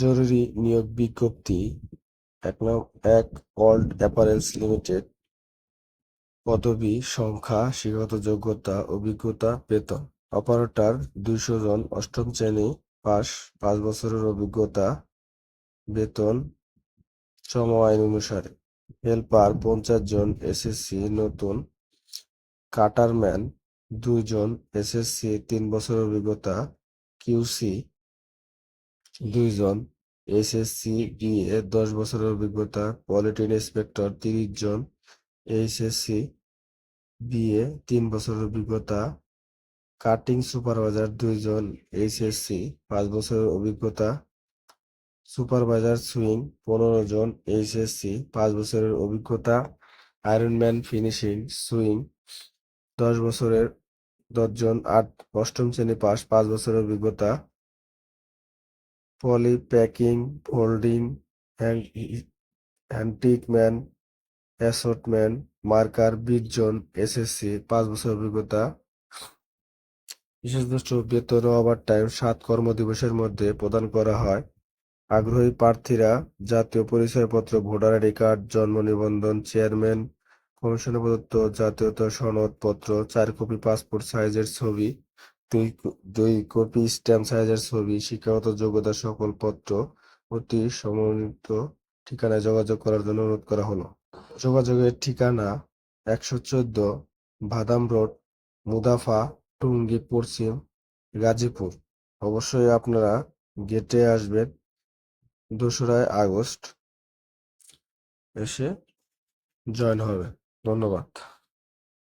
জরুরি নিয়োগ বিজ্ঞপ্তি এক নং এক ওয়ার্ল্ড অ্যাপারেলস লিমিটেড পদবি সংখ্যা, শিক্ষাগত যোগ্যতা, অভিজ্ঞতা, বেতন। অপারেটর দুইশো জন, অষ্টম শ্রেণি পাস পাঁচ বছরের অভিজ্ঞতা, বেতন শ্রম আইন অনুসারে। হেল্পার পঞ্চাশ জন, এসএসসি নতুন। কাটারম্যান দুইজন এসএসসি তিন বছরের অভিজ্ঞতা কিউসি দুইজন এসএসসি, বিএ, দশ বছরের অভিজ্ঞতা কোয়ালিটি ইন্সপেক্টর তিরিশ জন এইচএসসি বিএ, তিন বছরের অভিজ্ঞতা, কাটিং সুপারভাইজার দুইজন এইচএসসি পাঁচ বছরের অভিজ্ঞতা, সুপারভাইজার সুইং পনেরো জন এইচএসসি পাঁচ বছরের অভিজ্ঞতা, আয়রনম্যান ফিনিশিং সুইং দশ বছরের দশজন আট অষ্টম শ্রেণি পাস পাঁচ বছরের অভিজ্ঞতা পলি প্যাকিং ফোল্ডিং হ্যান্টিকম্যান অ্যাসর্টমেন্ট মার্কার বিশ জন এসএসসি পাঁচ বছর অভিজ্ঞতা। বিশেষ বেতন ওভার টাইম সাত কর্মদিবসের মধ্যে প্রদান করা হয়। আগ্রহী প্রার্থীরা জাতীয় পরিচয়পত্র, ভোটার আইডি কার্ড, জন্ম নিবন্ধন, চেয়ারম্যান কমিশনে প্রদত্ত জাতীয়তা সনদপত্র, চার কপি পাসপোর্ট সাইজের ছবি দুই কপি স্ট্যাম্প সাইজের ছবি, শিক্ষাগত যোগ্যতা সকল পত্র অতি সমন্বিত ঠিকানায় যোগাযোগ করার জন্য অনুরোধ করা হলো। যোগাযোগের ঠিকানা একশো চোদ্দ বাদাম রোড, মুদাফা, টুঙ্গি পশ্চিম, গাজীপুর। অবশ্যই আপনারা গেটে আসবেন দোসরা আগস্ট এসে জয়েন হবে ধন্যবাদ।